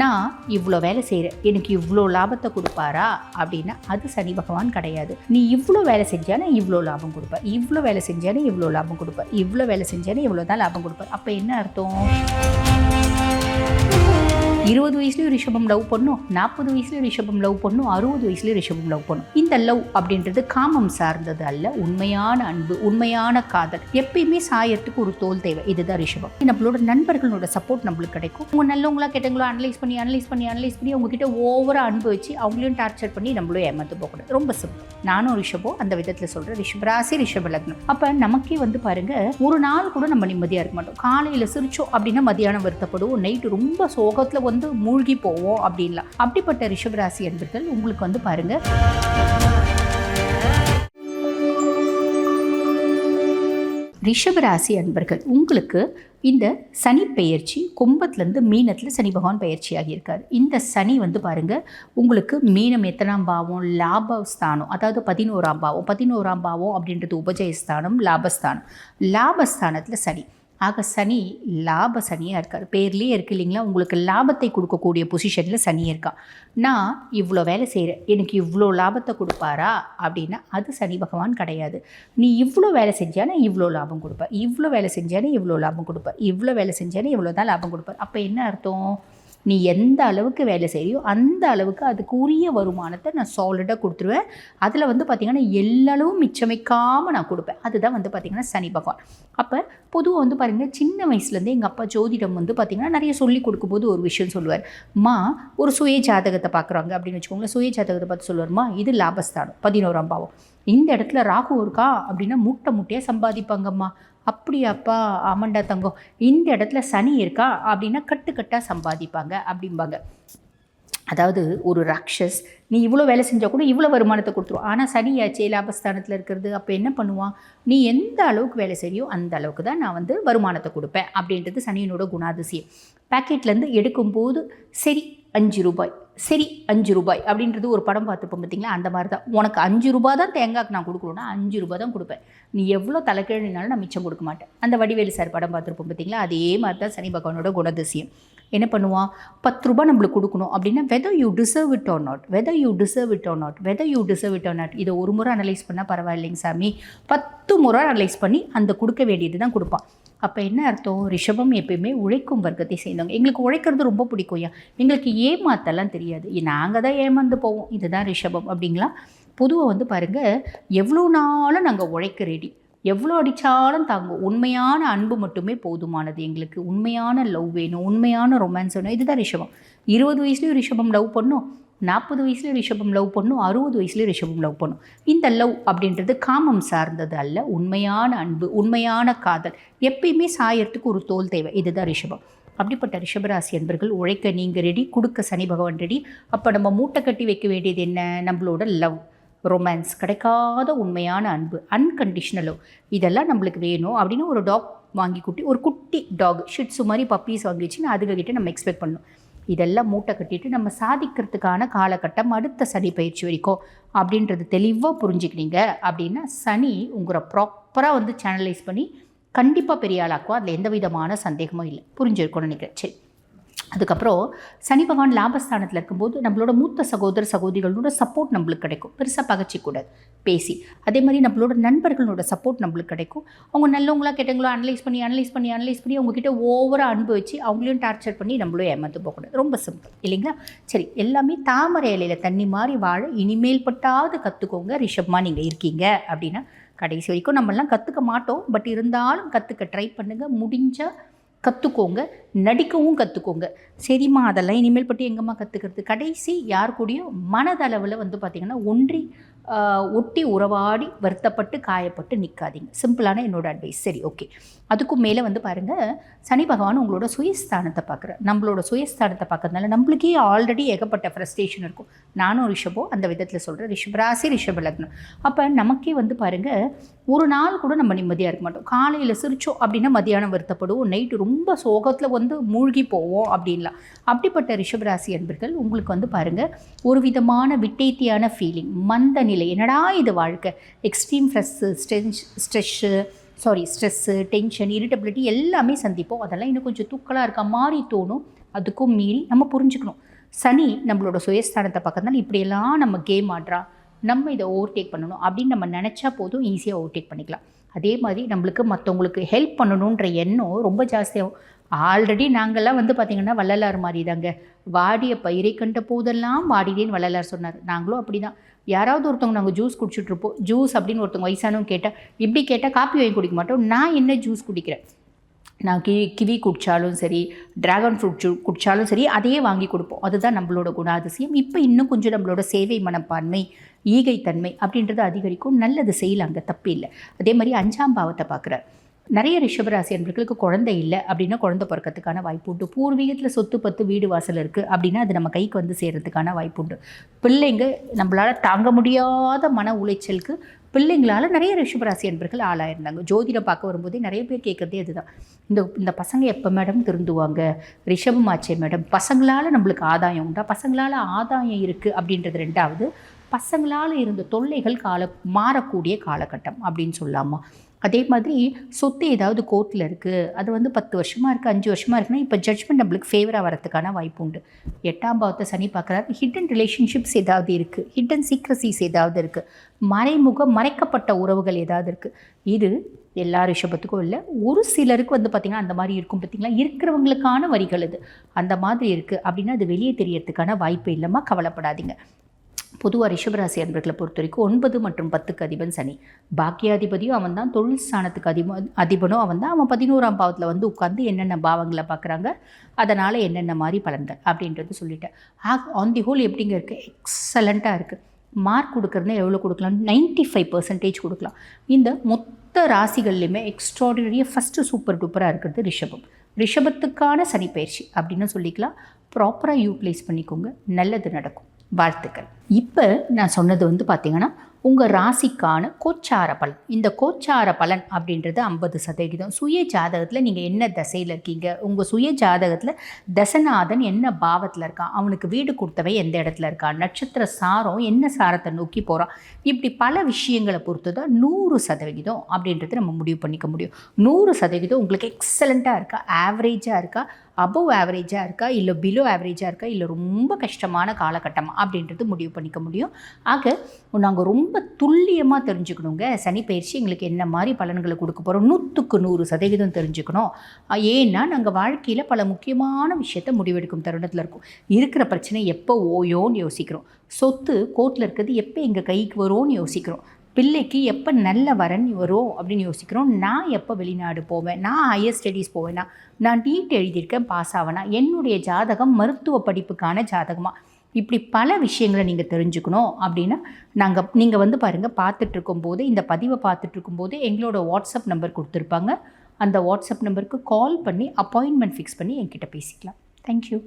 நான் இவ்வளோ வேலை செய்கிறேன் எனக்கு இவ்வளோ லாபத்தை கொடுப்பாரா? அப்படின்னா அது சனி பகவான் கிடையாது. நீ இவ்வளோ வேலை செஞ்சானே இவ்வளோ லாபம் கொடுப்பேன் இவ்வளோ வேலை செஞ்சானே இவ்வளோ லாபம் கொடுப்பேன் இவ்வளோ வேலை செஞ்சானே இவ்வளோ தான் லாபம் கொடுப்பேன் அப்போ என்ன அர்த்தம்? இருபது வயசுலயும் ரிஷபம் லவ் பண்ணும் நாற்பது வயசுலயும் ரிஷபம் லவ் பண்ணும் அறுபது வயசுலயும் ரிஷபம் லவ் பண்ணும். இந்த லவ் அப்படின்றது காமம் சார்ந்தது அல்ல உண்மையான அன்பு உண்மையான காதல். எப்பயுமே சாயறதுக்கு ஒரு தோல் தேவை இதுதான் ரிஷபம். நம்மளோட நண்பர்களோட சப்போர்ட் நம்மளுக்கு கிடைக்கும். உங்க நல்லவங்களா கெட்டவங்களோ அனலைஸ் பண்ணி அனலைஸ் பண்ணி அனலைஸ் பண்ணி அவங்க கிட்ட ஓவரா அன்பு வச்சு அவங்களையும் டார்ச்சர் பண்ணி நம்மளும் ஏமாத்து போகக்கூடாது ரொம்ப சிம்பிள் நானும் ரிஷபம் அந்த விதத்துல சொல்றேன் ரிஷப ராசி ரிஷப லக்னம். அப்ப நமக்கே வந்து பாருங்க ஒரு நாள் கூட நம்ம நிம்மதியா இருக்க மாட்டோம். காலையில சிரிச்சோம் அப்படின்னா மதியானம் வருத்தப்படுவோம் நைட்டு ரொம்ப சோகத்துல வந்து வந்து மூழ்கி போவோம் அப்படின்லாம். அப்படிப்பட்ட ரிஷபராசி என்பர்கள் உங்களுக்கு வந்து பாருங்க. ரிஷபராசி அன்பர்கள் உங்களுக்கு இந்த சனி பெயர்ச்சி கும்பத்துலேருந்து மீனத்தில் சனி பகவான் பயிற்சி ஆகியிருக்கார் இந்த சனி வந்து பாருங்க உங்களுக்கு மீனம் எத்தனாம் பாவம்? லாபஸ்தானம் அதாவது பதினோராம் பாவம். பதினோராம் பாவம் அப்படின்றது உபஜயஸ்தானம் லாபஸ்தானம். லாபஸ்தானத்தில் சனி. ஆக சனி லாப சனியாக இருக்கார். பேர்லேயே இருக்கு இல்லைங்களா? உங்களுக்கு லாபத்தை கொடுக்கக்கூடிய பொசிஷனில் சனி இருக்கா. நான் இவ்வளோ வேலை செய்கிறேன் எனக்கு இவ்வளோ லாபத்தை கொடுப்பாரா? அப்படின்னா அது சனி பகவான் கிடையாது. நீ இவ்வளோ வேலை செஞ்சானே இவ்வளோ லாபம் கொடுப்பேன் இவ்வளோ வேலை செஞ்சானே இவ்வளோ லாபம் கொடுப்பேன் இவ்வளோ வேலை செஞ்சானே இவ்வளோ தான் லாபம் கொடுப்பேன் அப்போ என்ன அர்த்தம்? நீ எந்த அளவுக்கு வேலை செய்கிறியோ அந்த அளவுக்கு அதுக்கு உரிய வருமானத்தை நான் சாலிடாக கொடுத்துருவேன். அதில் வந்து பார்த்திங்கன்னா எல்லளவும் மிச்சமிக்காமல் நான் கொடுப்பேன். அதுதான் வந்து பார்த்திங்கன்னா சனி பகவான். அப்போ பொதுவாக வந்து பாருங்கள் சின்ன வயசுலேருந்தே எங்கள் அப்பா ஜோதிடம் வந்து பார்த்திங்கன்னா நிறைய சொல்லி கொடுக்கும்போது ஒரு விஷயம் சொல்லுவார். மா ஒரு சுய ஜாதகத்தை பார்க்குறாங்க அப்படின்னு வச்சுக்கோங்களேன் சுய ஜாதகத்தை பார்த்து சொல்லுவார்மா இது லாபஸ்தானம் பதினோராம் பாவம். இந்த இடத்துல ராகு இருக்கா? அப்படின்னா மூட்டை மூட்டையாக சம்பாதிப்பாங்கம்மா. அப்படியாப்பா ஆமாண்டா தங்கம் இந்த இடத்துல சனி இருக்கா அப்படின்னா கட்டுக்கட்டாக சம்பாதிப்பாங்க அப்படிம்பாங்க. அதாவது ஒரு ராக்ஷஸ் நீ இவ்வளோ வேலை செஞ்சால் கூட இவ்வளோ வருமானத்தை கொடுத்துரும். ஆனால் சனியாச்சே லாபஸ்தானத்தில் இருக்கிறது. அப்போ என்ன பண்ணுவான்? நீ எந்த அளவுக்கு வேலை செய்யோ அந்த அளவுக்கு தான் நான் வந்து வருமானத்தை கொடுப்பேன் அப்படின்றது சனியனோட குணாதிசயம். பேக்கெட்லேருந்து எடுக்கும்போது சரி அஞ்சு ரூபாய். சரி அஞ்சு ரூபாய் அப்படின்றது ஒரு படம் பார்த்துப்போம் பார்த்தீங்களா? அந்த மாதிரி தான் உனக்கு அஞ்சு ரூபாய் தான் தேங்காய்க்கு நான் கொடுக்கணும்னா அஞ்சு ரூபாய் தான் கொடுப்பேன். நீ எவ்வளோ தலைக்கிழனாலும் நான் மிச்சம் கொடுக்க மாட்டேன். அந்த வடிவேலு சார் படம் பார்த்துருப்போம் பார்த்தீங்களா? அதே மாதிரி தான் சனி பகவானோட குணதிசயம். என்ன பண்ணுவான்? பத்து ரூபாய் நம்மளுக்கு கொடுக்கணும் அப்படின்னா whether you deserve it or not whether you deserve it or not whether you deserve it or not இதை ஒரு முறை அனலைஸ் பண்ணால் பரவாயில்லைங்க சாமி. பத்து முறை அனலைஸ் பண்ணி அந்த கொடுக்க வேண்டியது தான் கொடுப்பான். அப்போ என்ன அர்த்தம்? ரிஷபம் எப்பயுமே உழைக்கும் வர்க்கத்தை சேர்ந்தவங்க. எங்களுக்கு உழைக்கிறது ரொம்ப பிடிக்கும் ஐயா. எங்களுக்கு ஏமாத்தெல்லாம் தெரியாது. நாங்கள் தான் ஏமாந்து போவோம். இதுதான் ரிஷபம் அப்படிங்களா? பொதுவாக வந்து பாருங்கள் எவ்வளோ நாளும் நாங்கள் உழைக்க ரெடி எவ்வளோ அடித்தாலும் தாங்கும். உண்மையான அன்பு மட்டுமே போதுமானது எங்களுக்கு. உண்மையான லவ் வேணும். உண்மையான ரொமான்ஸ் வேணும். இதுதான் ரிஷபம். இருபது வயசுலேயும் ரிஷபம் லவ் பண்ணும். நாற்பது வயசுலேயே ரிஷபம் லவ் பண்ணும் அறுபது வயசுலேயே ரிஷபம் லவ் பண்ணும். இந்த லவ் அப்படின்றது காமம் சார்ந்தது அல்ல. உண்மையான அன்பு உண்மையான காதல். எப்பயுமே சாயறதுக்கு ஒரு தோல் தேவை. இதுதான் ரிஷபம். அப்படிப்பட்ட ரிஷபராசி அன்பர்கள் உழைக்க நீங்கள் ரெடி கொடுக்க சனி பகவான் ரெடி அப்போ நம்ம மூட்டை கட்டி வைக்க வேண்டியது என்ன? நம்மளோட லவ் ரொமான்ஸ் கிடைக்காத உண்மையான அன்பு. அன்கண்டிஷ்னலோ இதெல்லாம் நம்மளுக்கு வேணும் அப்படின்னு ஒரு டாக் வாங்கி குட்டி ஒரு குட்டி டாக் ஷிட்ஸு மாதிரி பப்பீஸ் வாங்கி வச்சு அதுங்கக்கிட்ட நம்ம எக்ஸ்பெக்ட் பண்ணணும். இதெல்லாம் மூட்டை கட்டிட்டு நம்ம சாதிக்கிறதுக்கான காலகட்டம் அடுத்த சனி பயிற்சி வரைக்கும். அப்படின்றது தெளிவாக புரிஞ்சுக்கிறீங்க அப்படின்னா சனி உங்களை ப்ராப்பராக வந்து சேனலைஸ் பண்ணி கண்டிப்பாக பெரிய ஆளாக்குவோம் அதில் எந்த விதமான சந்தேகமும் இல்லை. புரிஞ்சிருக்கோன்னு நினைக்கிறேன். சரி. அதுக்கப்புறம் சனி பகவான் லாபஸ்தானத்தில் இருக்கும்போது நம்மளோட மூத்த சகோதர சகோதரிகளோட சப்போர்ட் நம்மளுக்கு கிடைக்கும். பெருசாக பகச்சிக்கூடாது பேசி. அதே மாதிரி நம்மளோட நண்பர்களோட சப்போர்ட் நம்மளுக்கு கிடைக்கும். அவங்க நல்லவங்களா கெட்டவங்களோ அனலைஸ் பண்ணி அனலைஸ் பண்ணி அனலைஸ் பண்ணி அவங்கக்கிட்ட ஓவராக அனுபவிச்சு அவங்களையும் டார்ச்சர் பண்ணி நம்மளும் ஏமாந்து போகக்கூடாது ரொம்ப சிம்பிள் இல்லைங்களா? சரி எல்லாமே தாமரை இலையில் தண்ணி மாதிரி வாழ இனிமேல் பட்டாவது கற்றுக்கோங்க ரிஷப்மா நீங்கள் இருக்கீங்க அப்படின்னா கடைசி வரைக்கும் நம்மளாம் கற்றுக்க மாட்டோம். பட் இருந்தாலும் கற்றுக்க ட்ரை பண்ணுங்கள் முடிஞ்சால் கற்றுக்கோங்க நடிக்கவும் கற்றுக்கோங்க சரிம்மா அதெல்லாம் இனிமேல் பற்றி எங்கம்மா கற்றுக்கிறது கடைசி யார் கூடயும் மனதளவில் வந்து பார்த்திங்கன்னா ஒன்றி ஒட்டி உறவாடி வருத்தப்பட்டு காயப்பட்டு நிற்காதீங்க சிம்பிளான என்னோட அட்வைஸ் சரி ஓகே அதுக்கும் மேலே வந்து பாருங்கள் சனி பகவான் உங்களோட சுயஸ்தானத்தை பார்க்குறேன் நம்மளோட சுயஸ்தானத்தை பார்க்கறதுனால நம்மளுக்கே ஆல்ரெடி ஏகப்பட்ட ஃப்ரஸ்ட்ரேஷன் இருக்கும். நானும் ரிஷபோ அந்த விதத்தில் சொல்கிறேன் ரிஷபராசி ரிஷப லக்னம். அப்போ நமக்கே வந்து பாருங்கள் ஒரு நாள் கூட நம்ம நிம்மதியாக இருக்க மாட்டோம். காலையில் சிரிச்சோம் அப்படின்னா மதியானம் வருத்தப்படுவோம். நைட்டு ரொம்ப சோகத்தில் வந்து மூழ்கி போவோம் அப்படின்லாம். அப்படிப்பட்ட ரிஷபராசி அன்பர்கள் உங்களுக்கு வந்து பாருங்கள் ஒரு விதமான விட்டேத்தியான ஃபீலிங் மந்த நிலை என்னடா இது வாழ்க்கை? Extreme stress stress stress sorry stress tension irritability எல்லாமே சந்திப்போம். அதெல்லாம் இன்னும் கொஞ்சம் தூக்கலாக இருக்க மாதிரி தோணும். அதுக்கும் மீறி நம்ம புரிஞ்சுக்கணும். சனி நம்மளோட சுயஸ்தானத்தை பக்கத்தால் இப்படியெல்லாம் நம்ம கேம் ஆடுறா. நம்ம இதை ஓவர்டேக் பண்ணணும் அப்படின்னு நம்ம நினச்சா போதும் ஈஸியாக ஓவர்டேக் பண்ணிக்கலாம். அதே மாதிரி நம்மளுக்கு மற்றவங்களுக்கு ஹெல்ப் பண்ணணுன்ற எண்ணம் ரொம்ப ஜாஸ்தியாகும் ஆல்ரெடி நாங்கள்லாம் வந்து பார்த்திங்கன்னா வள்ளலார் மாதிரி தாங்க வாடிய பயிரை கண்ட போதெல்லாம் வாடினேன்னு வள்ளலார் சொன்னார். நாங்களும் அப்படி தான் யாராவது ஒருத்தவங்க நாங்கள் ஜூஸ் குடிச்சிட்ருப்போம் ஜூஸ் அப்படின்னு ஒருத்தவங்க வயசானவங்க கேட்டால் இப்படி கேட்டால் காப்பி வாங்கி குடிக்க மாட்டோம். நான் என்ன ஜூஸ் குடிக்கிறேன்? நான் கி கிவி குடித்தாலும் சரி ட்ராகன் ஃப்ரூட் குடித்தாலும் சரி அதையே வாங்கி கொடுப்போம். அதுதான் நம்மளோட குணாதிசயம். இப்போ இன்னும் கொஞ்சம் நம்மளோட சேவை மனப்பான்மை ஈகைத்தன்மை அப்படின்றது அதிகரிக்கும். நல்லது செய்யலாங்க தப்பு இல்லை. அதே மாதிரி அஞ்சாம் பாவத்தை பார்க்குறேன் நிறைய ரிஷபராசி அன்பர்களுக்கு குழந்தை இல்லை அப்படின்னா குழந்தை பிறக்கிறதுக்கான வாய்ப்பு உண்டு. பூர்வீகத்தில் சொத்து பத்து வீடு வாசல் இருக்குது அப்படின்னா அது நம்ம கைக்கு வந்து சேர்கிறதுக்கான வாய்ப்பு உண்டு. பிள்ளைங்க நம்மளால் தாங்க முடியாத மன உளைச்சலுக்கு பிள்ளைங்களால் நிறைய ரிஷபராசி அன்பர்கள் ஆளாயிருந்தாங்க. ஜோதிடம் பார்க்க வரும்போதே நிறைய பேர் கேட்குறதே அதுதான். இந்த இந்த பசங்க எப்போ மேடம் திருந்துவாங்க? ரிஷபம் ஆச்சே மேடம் பசங்களால் நம்மளுக்கு ஆதாயம் உண்டா? பசங்களால் ஆதாயம் இருக்குது அப்படின்றது ரெண்டாவது. பசங்களால் இருந்த தொல்லைகள் கால மாறக்கூடிய காலகட்டம் அப்படின்னு சொல்லாமா? அதே மாதிரி சொத்து ஏதாவது கோர்ட்டில் இருக்குது அது வந்து பத்து வருஷமாக இருக்குது அஞ்சு வருஷமாக இருக்குன்னா இப்போ ஜட்ஜ்மெண்ட் நம்மளுக்கு ஃபேவராக வரதுக்கான வாய்ப்பு உண்டு. எட்டாம் பாவத்தை சனி பார்க்குறாரு. ஹிடன் ரிலேஷன்ஷிப்ஸ் ஏதாவது இருக்குது ஹிடன் சீக்ரஸிஸ் ஏதாவது இருக்குது மறைமுக மறைக்கப்பட்ட உறவுகள் ஏதாவது இருக்குது இது எல்லா ரிஷபத்துக்கும் இல்லை. ஒரு சிலருக்கு வந்து பார்த்திங்கன்னா அந்த மாதிரி இருக்கும் பார்த்திங்களா இருக்கிறவங்களுக்கான வரிகள் இது. அந்த மாதிரி இருக்குது அப்படின்னா அது வெளியே தெரியறதுக்கான வாய்ப்பு இல்லைம்மா கவலைப்படாதீங்க. பொதுவாக ரிஷபராசி அன்பர்களை பொறுத்த வரைக்கும் ஒன்பது மற்றும் பத்துக்கு அதிபன் சனி. பாக்கியாதிபதியும் அவன் தான் தொழில் ஸ்தானத்துக்கு அதிப அதிபனும் அவன் தான். அவன் பதினோராம் பாவத்தில் வந்து உட்காந்து என்னென்ன பாவங்களை பார்க்குறாங்க அதனால் என்னென்ன மாதிரி பலன்கள் அப்படின்றது சொல்லிட்டேன். ஆக் ஆன் தி ஹோல் எப்படிங்க இருக்குது எக்ஸலண்ட்டாக இருக்குது மார்க் கொடுக்குறதுனா எவ்வளோ கொடுக்கலாம்? நைன்ட்டி ஃபைவ் பர்சன்டேஜ் கொடுக்கலாம். இந்த மொத்த ராசிகள்லையுமே எக்ஸ்ட்ராடினரியாக ஃபஸ்ட்டு சூப்பர் டூப்பராக இருக்கிறது ரிஷபம். ரிஷபத்துக்கான சனி பயிற்சி அப்படின்னு சொல்லிக்கலாம். ப்ராப்பராக யூட்டிலைஸ் பண்ணிக்கோங்க. நல்லது நடக்கும். வாழ்த்துக்கள். இப்போ நான் சொன்னது வந்து பார்த்திங்கன்னா உங்கள் ராசிக்கான கோச்சார பலன். இந்த கோச்சார பலன் அப்படின்றது ஐம்பது சதவிகிதம். சுய ஜாதகத்தில் நீங்கள் என்ன தசையில் இருக்கீங்க? உங்கள் சுய ஜாதகத்தில் தசநாதன் என்ன பாவத்தில் இருக்கான்? அவனுக்கு வீடு கொடுத்தவன் எந்த இடத்துல இருக்கான் நட்சத்திர சாரம் என்ன சாரத்தை நோக்கி போகிறான் இப்படி பல விஷயங்களை பொறுத்து தான் நூறு சதவிகிதம் அப்படின்றது நம்ம முடிவு பண்ணிக்க முடியும். நூறு சதவிகிதம் உங்களுக்கு எக்ஸலண்ட்டாக இருக்கா? ஆவரேஜாக இருக்கா? அபவ் ஆவரேஜாக இருக்கா இல்லை பிலோ ஆவரேஜாக இருக்கா இல்லை ரொம்ப கஷ்டமான காலகட்டம் அப்படின்றது முடிவு பண்ணிக்க முடியும். ஆக நாங்கள் ரொம்ப துல்லியமாக தெரிஞ்சுக்கணுங்க. சனி பயிற்சி எங்களுக்கு என்ன மாதிரி பலன்களை கொடுக்க போகிறோம் நூற்றுக்கு நூறு சதவீதம் தெரிஞ்சுக்கணும். ஏன்னா நாங்கள் வாழ்க்கையில் பல முக்கியமான விஷயத்த முடிவெடுக்கும் தருணத்தில் இருக்கும். இருக்கிற பிரச்சனை எப்போ ஓயோன்னு யோசிக்கிறோம். சொத்து கோர்ட்டில் இருக்கிறது எப்போ எங்கள் கைக்கு வரும்னு யோசிக்கிறோம். பிள்ளைக்கு எப்போ நல்ல வரன் வரும் அப்படின்னு யோசிக்கிறோம். நான் எப்போ வெளிநாடு போவேன்? நான் ஹையர் ஸ்டடீஸ் போவேனா? நான் நீட் எழுதியிருக்கேன் பாஸ் ஆவேனா? என்னுடைய ஜாதகம் மருத்துவ படிப்புக்கான ஜாதகமாக இப்படி பல விஷயங்களை நீங்கள் தெரிஞ்சுக்கணும் அப்படின்னா நாங்கள் நீங்கள் வந்து பாருங்கள் பார்த்துட்ருக்கும் போது இந்த பதிவை பார்த்துட்ருக்கும் போது எங்களோட வாட்ஸ்அப் நம்பர் கொடுத்துருப்பாங்க. அந்த வாட்ஸ்அப் நம்பருக்கு கால் பண்ணி அப்பாயின்மெண்ட் ஃபிக்ஸ் பண்ணி என்கிட்ட பேசிக்கலாம். தேங்க்யூ